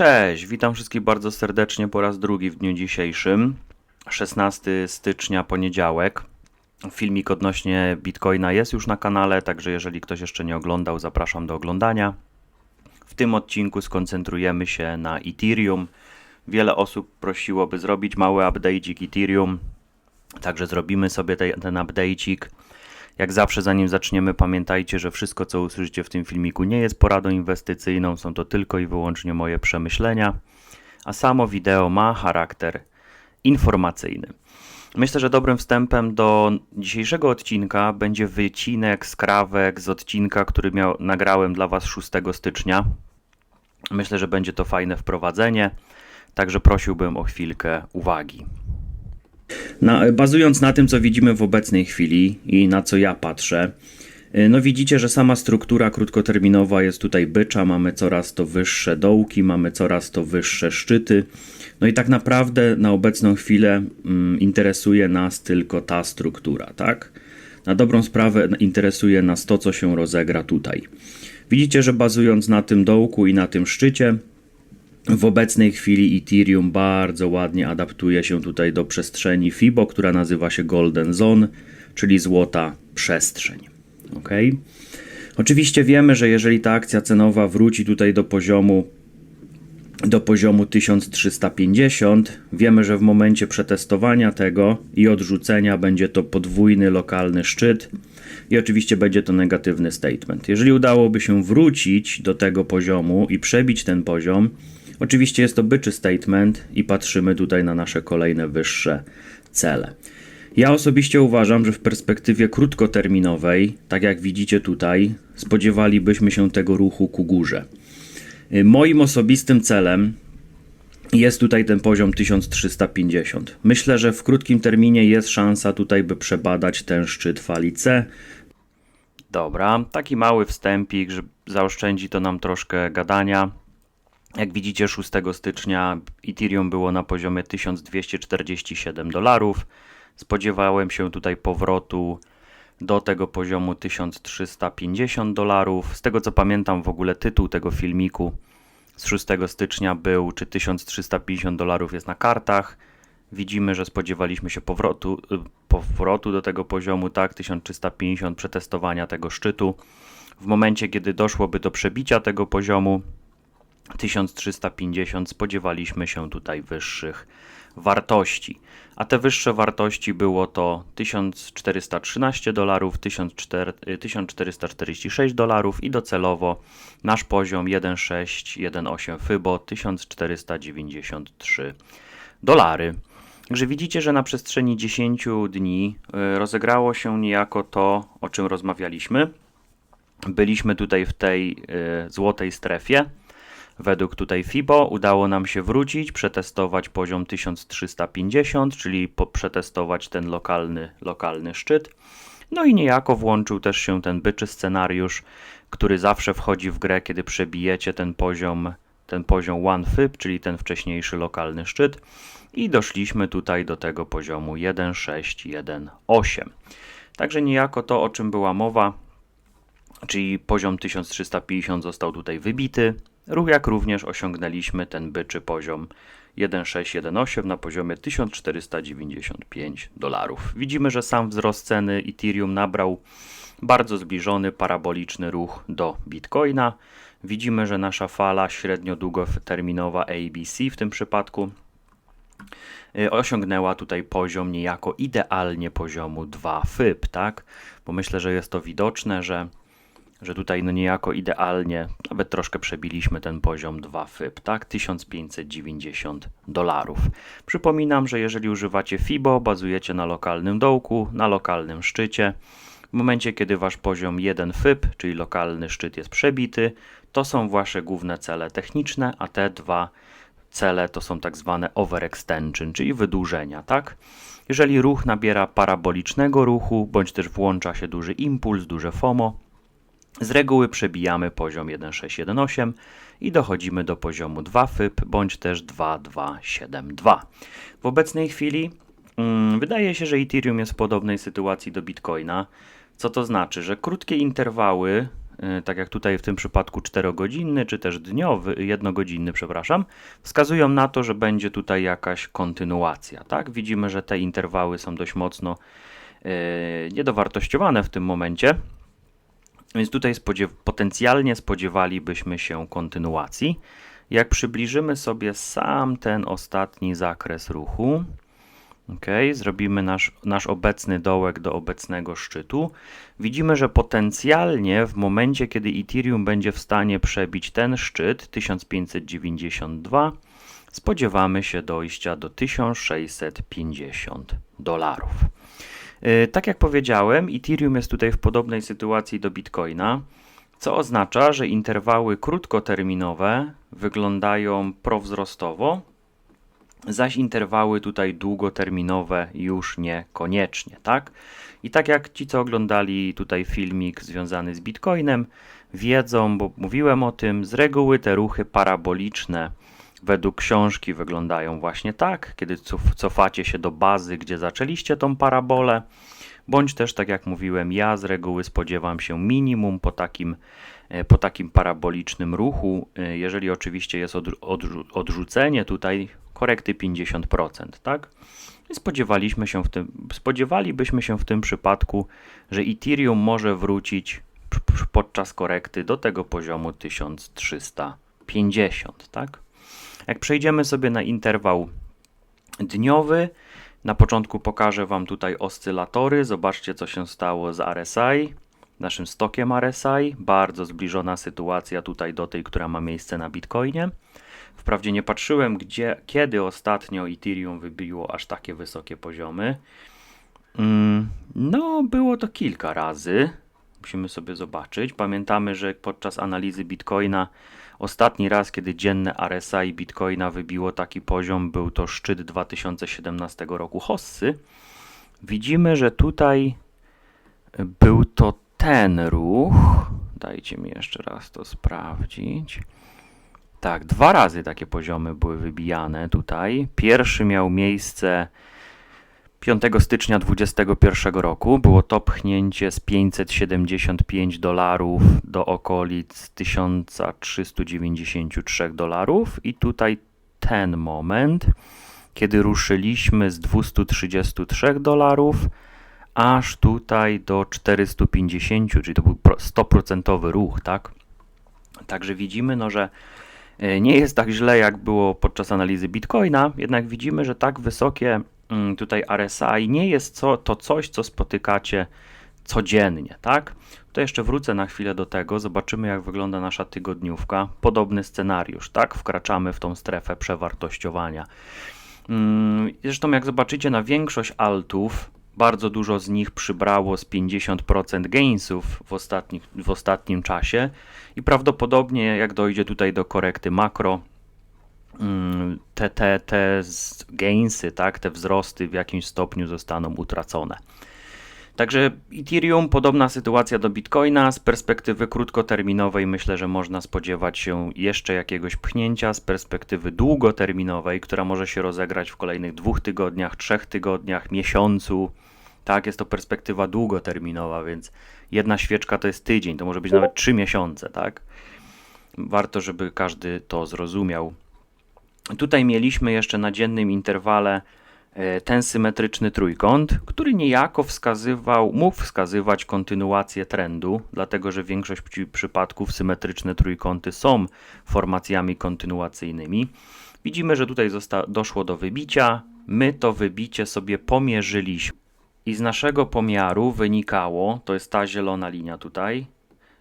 Cześć, witam wszystkich bardzo serdecznie po raz drugi w dniu dzisiejszym. 16 stycznia, poniedziałek. Filmik odnośnie Bitcoina jest już na kanale, także jeżeli ktoś jeszcze nie oglądał, zapraszam do oglądania. W tym odcinku skoncentrujemy się na Ethereum. Wiele osób prosiło, by zrobić mały update'ik Ethereum, także zrobimy sobie te, ten update'ik. Jak zawsze, zanim zaczniemy, pamiętajcie, że wszystko, co usłyszycie w tym filmiku, nie jest poradą inwestycyjną, są to tylko i wyłącznie moje przemyślenia, a samo wideo ma charakter informacyjny. Myślę, że dobrym wstępem do dzisiejszego odcinka będzie wycinek, skrawek z odcinka, który miał, nagrałem dla Was 6 stycznia. Myślę, że będzie to fajne wprowadzenie, także prosiłbym o chwilkę uwagi. Na, bazując na tym, co widzimy w obecnej chwili i na co ja patrzę, y, no widzicie, że sama struktura krótkoterminowa jest tutaj bycza, mamy coraz to wyższe dołki, mamy coraz to wyższe szczyty. No i tak naprawdę na obecną chwilę mm, interesuje nas tylko ta struktura, tak? Na dobrą sprawę interesuje nas to, co się rozegra tutaj. Widzicie, że bazując na tym dołku i na tym szczycie, w obecnej chwili Ethereum bardzo ładnie adaptuje się tutaj do przestrzeni FIBO, która nazywa się Golden Zone, czyli złota przestrzeń. Ok? Oczywiście wiemy, że jeżeli ta akcja cenowa wróci tutaj do poziomu do poziomu 1350, wiemy, że w momencie przetestowania tego i odrzucenia będzie to podwójny lokalny szczyt i oczywiście będzie to negatywny statement. Jeżeli udałoby się wrócić do tego poziomu i przebić ten poziom, Oczywiście jest to byczy statement i patrzymy tutaj na nasze kolejne wyższe cele. Ja osobiście uważam, że w perspektywie krótkoterminowej, tak jak widzicie tutaj, spodziewalibyśmy się tego ruchu ku górze. Moim osobistym celem jest tutaj ten poziom 1350. Myślę, że w krótkim terminie jest szansa tutaj, by przebadać ten szczyt fali C. Dobra, taki mały wstępik, że zaoszczędzi to nam troszkę gadania. Jak widzicie, 6 stycznia Ethereum było na poziomie 1247 dolarów. Spodziewałem się tutaj powrotu do tego poziomu 1350 dolarów. Z tego co pamiętam, w ogóle tytuł tego filmiku z 6 stycznia był, czy 1350 dolarów jest na kartach. Widzimy, że spodziewaliśmy się powrotu, y, powrotu do tego poziomu, tak, 1350, przetestowania tego szczytu. W momencie, kiedy doszłoby do przebicia tego poziomu, 1350 spodziewaliśmy się tutaj wyższych wartości. A te wyższe wartości było to 1413 dolarów, 1446 dolarów i docelowo nasz poziom 1,618 FIBO 1493 dolary. Także widzicie, że na przestrzeni 10 dni y, rozegrało się niejako to, o czym rozmawialiśmy. Byliśmy tutaj w tej y, złotej strefie Według tutaj FIBO udało nam się wrócić, przetestować poziom 1350, czyli przetestować ten lokalny, lokalny szczyt. No i niejako włączył też się ten byczy scenariusz, który zawsze wchodzi w grę, kiedy przebijecie ten poziom, ten poziom 1 FIB, czyli ten wcześniejszy lokalny szczyt. I doszliśmy tutaj do tego poziomu 1.6.1.8. Także niejako to, o czym była mowa, czyli poziom 1350 został tutaj wybity, jak również osiągnęliśmy ten byczy poziom 1.618 na poziomie 1495 dolarów. Widzimy, że sam wzrost ceny Ethereum nabrał bardzo zbliżony paraboliczny ruch do Bitcoina. Widzimy, że nasza fala średnio-długoterminowa ABC w tym przypadku y, osiągnęła tutaj poziom niejako idealnie poziomu 2 FIB, tak? Bo myślę, że jest to widoczne, że że tutaj no niejako idealnie, nawet troszkę przebiliśmy ten poziom 2 FIB, tak? 1590 dolarów. Przypominam, że jeżeli używacie FIBO, bazujecie na lokalnym dołku, na lokalnym szczycie. W momencie, kiedy wasz poziom 1 FIB, czyli lokalny szczyt jest przebity, to są wasze główne cele techniczne, a te dwa cele to są tak zwane overextension, czyli wydłużenia, tak? Jeżeli ruch nabiera parabolicznego ruchu, bądź też włącza się duży impuls, duże FOMO, z reguły przebijamy poziom 1.618 i dochodzimy do poziomu 2 FIB bądź też 2.272. W obecnej chwili hmm, wydaje się, że Ethereum jest w podobnej sytuacji do Bitcoina. Co to znaczy? Że krótkie interwały y, tak jak tutaj w tym przypadku 4-godzinny, czy też dniowy, jednogodzinny, przepraszam, wskazują na to, że będzie tutaj jakaś kontynuacja. Tak? Widzimy, że te interwały są dość mocno y, niedowartościowane w tym momencie. Więc tutaj spodziew potencjalnie spodziewalibyśmy się kontynuacji. Jak przybliżymy sobie sam ten ostatni zakres ruchu, ok, zrobimy nasz, nasz obecny dołek do obecnego szczytu, widzimy, że potencjalnie w momencie, kiedy Ethereum będzie w stanie przebić ten szczyt 1592, spodziewamy się dojścia do 1650 dolarów. Yy, tak jak powiedziałem, Ethereum jest tutaj w podobnej sytuacji do Bitcoina, co oznacza, że interwały krótkoterminowe wyglądają prowzrostowo, zaś interwały tutaj długoterminowe już niekoniecznie, tak? I tak jak ci, co oglądali tutaj filmik związany z Bitcoinem, wiedzą, bo mówiłem o tym, z reguły te ruchy paraboliczne według książki wyglądają właśnie tak, kiedy cofacie się do bazy, gdzie zaczęliście tą parabolę, bądź też, tak jak mówiłem, ja z reguły spodziewam się minimum po takim, e, po takim parabolicznym ruchu, e, jeżeli oczywiście jest odrzucenie tutaj korekty 50%, tak? spodziewaliśmy się w tym, spodziewalibyśmy się w tym przypadku, że Ethereum może wrócić podczas korekty do tego poziomu 1350, tak? Jak przejdziemy sobie na interwał dniowy, na początku pokażę Wam tutaj oscylatory. Zobaczcie, co się stało z RSI, naszym stokiem RSI. Bardzo zbliżona sytuacja tutaj do tej, która ma miejsce na Bitcoinie. Wprawdzie nie patrzyłem, gdzie, kiedy ostatnio Ethereum wybiło aż takie wysokie poziomy. Mm, no, było to kilka razy. Musimy sobie zobaczyć. Pamiętamy, że podczas analizy Bitcoina ostatni raz, kiedy dzienne RSI Bitcoina wybiło taki poziom, był to szczyt 2017 roku Hossy. Widzimy, że tutaj był to ten ruch. Dajcie mi jeszcze raz to sprawdzić. Tak, dwa razy takie poziomy były wybijane tutaj. Pierwszy miał miejsce 5 stycznia 2021 roku. Było to pchnięcie z 575 dolarów do okolic 1393 dolarów i tutaj ten moment, kiedy ruszyliśmy z 233 dolarów aż tutaj do 450, czyli to był 100% ruch, tak? Także widzimy, no, że E, nie jest tak źle, jak było podczas analizy Bitcoina, jednak widzimy, że tak wysokie tutaj RSI nie jest co, to coś, co spotykacie codziennie, tak? To jeszcze wrócę na chwilę do tego, zobaczymy jak wygląda nasza tygodniówka. Podobny scenariusz, tak? Wkraczamy w tą strefę przewartościowania. Mm, zresztą jak zobaczycie na większość altów, bardzo dużo z nich przybrało z 50% gainsów w, w ostatnim czasie i prawdopodobnie jak dojdzie tutaj do korekty makro, mm, te, te, te gainsy, tak, te wzrosty w jakimś stopniu zostaną utracone. Także Ethereum, podobna sytuacja do Bitcoina. Z perspektywy krótkoterminowej myślę, że można spodziewać się jeszcze jakiegoś pchnięcia. Z perspektywy długoterminowej, która może się rozegrać w kolejnych dwóch tygodniach, trzech tygodniach, miesiącu. Tak, jest to perspektywa długoterminowa, więc jedna świeczka to jest tydzień, to może być nawet trzy miesiące, tak? Warto, żeby każdy to zrozumiał. Tutaj mieliśmy jeszcze na dziennym interwale E, ten symetryczny trójkąt, który niejako wskazywał, mógł wskazywać kontynuację trendu, dlatego że większość przypadków symetryczne trójkąty są formacjami kontynuacyjnymi. Widzimy, że tutaj doszło do wybicia. My to wybicie sobie pomierzyliśmy. I z naszego pomiaru wynikało, to jest ta zielona linia tutaj,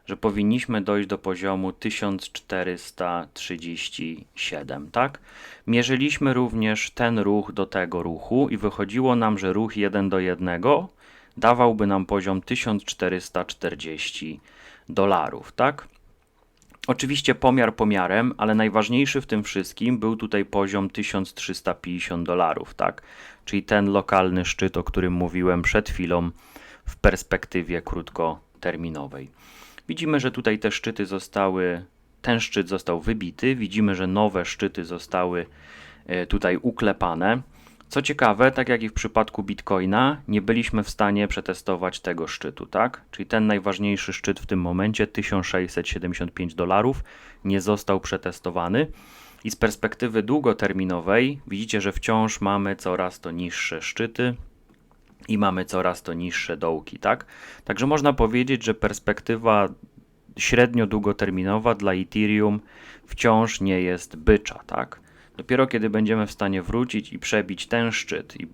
że powinniśmy dojść do poziomu 1437, tak? Mierzyliśmy również ten ruch do tego ruchu i wychodziło nam, że ruch 1 do 1 dawałby nam poziom 1440 dolarów, tak? Oczywiście pomiar pomiarem, ale najważniejszy w tym wszystkim był tutaj poziom 1350 dolarów, tak? Czyli ten lokalny szczyt, o którym mówiłem przed chwilą w perspektywie krótkoterminowej. Widzimy, że tutaj te szczyty zostały, ten szczyt został wybity. Widzimy, że nowe szczyty zostały e, tutaj uklepane. Co ciekawe, tak jak i w przypadku Bitcoina, nie byliśmy w stanie przetestować tego szczytu, tak? Czyli ten najważniejszy szczyt w tym momencie, 1675 dolarów, nie został przetestowany. I z perspektywy długoterminowej widzicie, że wciąż mamy coraz to niższe szczyty i mamy coraz to niższe dołki, tak? Także można powiedzieć, że perspektywa średnio długoterminowa dla Ethereum wciąż nie jest bycza, tak? Dopiero kiedy będziemy w stanie wrócić i przebić ten szczyt i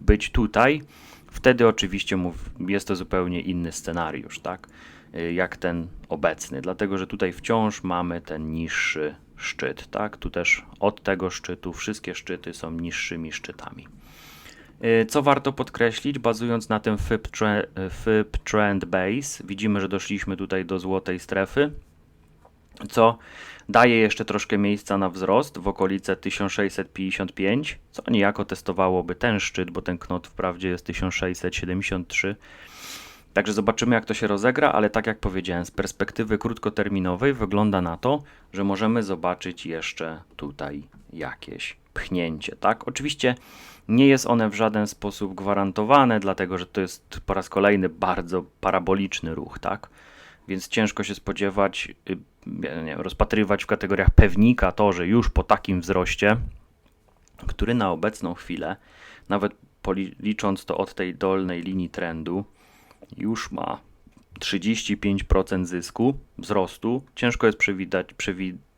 być tutaj, wtedy oczywiście jest to zupełnie inny scenariusz, tak? Y, Jak ten obecny, dlatego że tutaj wciąż mamy ten niższy szczyt, tak? Tu też od tego szczytu wszystkie szczyty są niższymi szczytami. Y, Co warto podkreślić, bazując na tym FIB, tre- FIB Trend Base, widzimy, że doszliśmy tutaj do złotej strefy, co daje jeszcze troszkę miejsca na wzrost w okolice 1655, co niejako testowałoby ten szczyt, bo ten knot wprawdzie jest 1673. Także zobaczymy, jak to się rozegra, ale tak jak powiedziałem, z perspektywy krótkoterminowej wygląda na to, że możemy zobaczyć jeszcze tutaj jakieś pchnięcie, tak? Oczywiście nie jest one w żaden sposób gwarantowane, dlatego że to jest po raz kolejny bardzo paraboliczny ruch, tak? Więc ciężko się spodziewać, y, nie rozpatrywać w kategoriach pewnika to, że już po takim wzroście, który na obecną chwilę, nawet licząc to od tej dolnej linii trendu, już ma 35% zysku, wzrostu. Ciężko jest przewidać, przewidywać,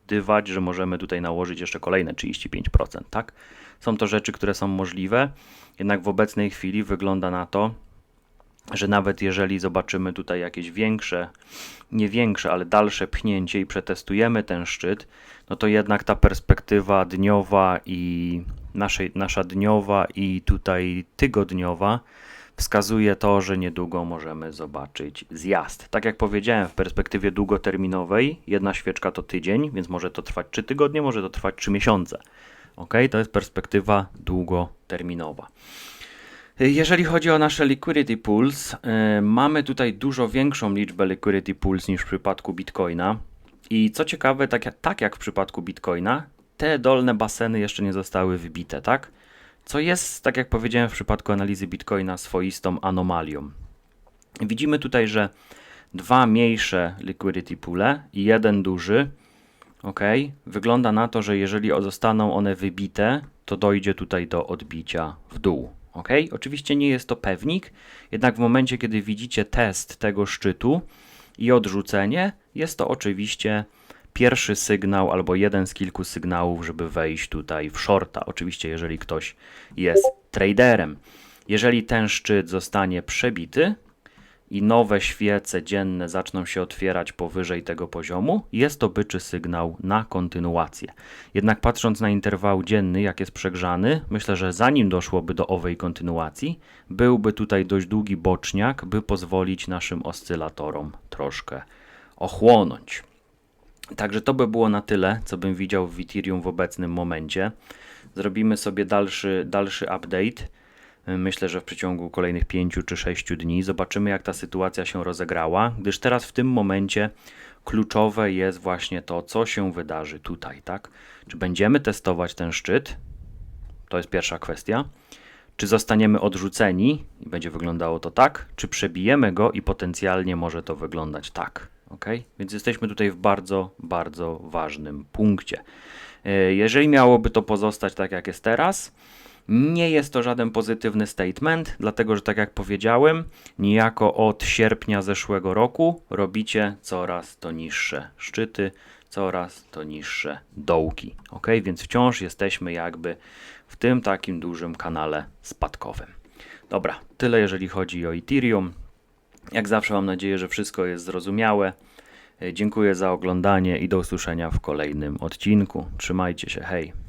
że możemy tutaj nałożyć jeszcze kolejne 35%, tak? Są to rzeczy, które są możliwe, jednak w obecnej chwili wygląda na to, że nawet jeżeli zobaczymy tutaj jakieś większe, nie większe, ale dalsze pchnięcie i przetestujemy ten szczyt, no to jednak ta perspektywa dniowa i naszej, nasza dniowa i tutaj tygodniowa wskazuje to, że niedługo możemy zobaczyć zjazd. Tak jak powiedziałem, w perspektywie długoterminowej jedna świeczka to tydzień, więc może to trwać 3 tygodnie, może to trwać 3 miesiące. Ok, to jest perspektywa długoterminowa. Jeżeli chodzi o nasze liquidity pools, yy, mamy tutaj dużo większą liczbę liquidity pools niż w przypadku Bitcoina. I co ciekawe, tak jak, tak jak w przypadku Bitcoina, te dolne baseny jeszcze nie zostały wybite, tak? Co jest, tak jak powiedziałem w przypadku analizy Bitcoina, swoistą anomalią. Widzimy tutaj, że dwa mniejsze liquidity poole i jeden duży, ok, wygląda na to, że jeżeli zostaną one wybite, to dojdzie tutaj do odbicia w dół. Ok, oczywiście nie jest to pewnik, jednak w momencie, kiedy widzicie test tego szczytu i odrzucenie, jest to oczywiście pierwszy sygnał albo jeden z kilku sygnałów, żeby wejść tutaj w shorta. Oczywiście, jeżeli ktoś jest traderem. Jeżeli ten szczyt zostanie przebity i nowe świece dzienne zaczną się otwierać powyżej tego poziomu, jest to byczy sygnał na kontynuację. Jednak patrząc na interwał dzienny, jak jest przegrzany, myślę, że zanim doszłoby do owej kontynuacji, byłby tutaj dość długi boczniak, by pozwolić naszym oscylatorom troszkę ochłonąć. Także to by było na tyle, co bym widział w Ethereum w obecnym momencie. Zrobimy sobie dalszy, dalszy update. Myślę, że w przeciągu kolejnych 5 czy 6 dni zobaczymy, jak ta sytuacja się rozegrała, gdyż teraz w tym momencie kluczowe jest właśnie to, co się wydarzy tutaj, tak? Czy będziemy testować ten szczyt? To jest pierwsza kwestia. Czy zostaniemy odrzuceni i będzie wyglądało to tak, czy przebijemy go i potencjalnie może to wyglądać tak. Ok? Więc jesteśmy tutaj w bardzo, bardzo ważnym punkcie. E, Jeżeli miałoby to pozostać tak, jak jest teraz, nie jest to żaden pozytywny statement, dlatego że, tak jak powiedziałem, niejako od sierpnia zeszłego roku robicie coraz to niższe szczyty, coraz to niższe dołki. Ok? Więc wciąż jesteśmy jakby w tym takim dużym kanale spadkowym. Dobra, tyle jeżeli chodzi o Ethereum. Jak zawsze mam nadzieję, że wszystko jest zrozumiałe. Dziękuję za oglądanie i do usłyszenia w kolejnym odcinku. Trzymajcie się, hej.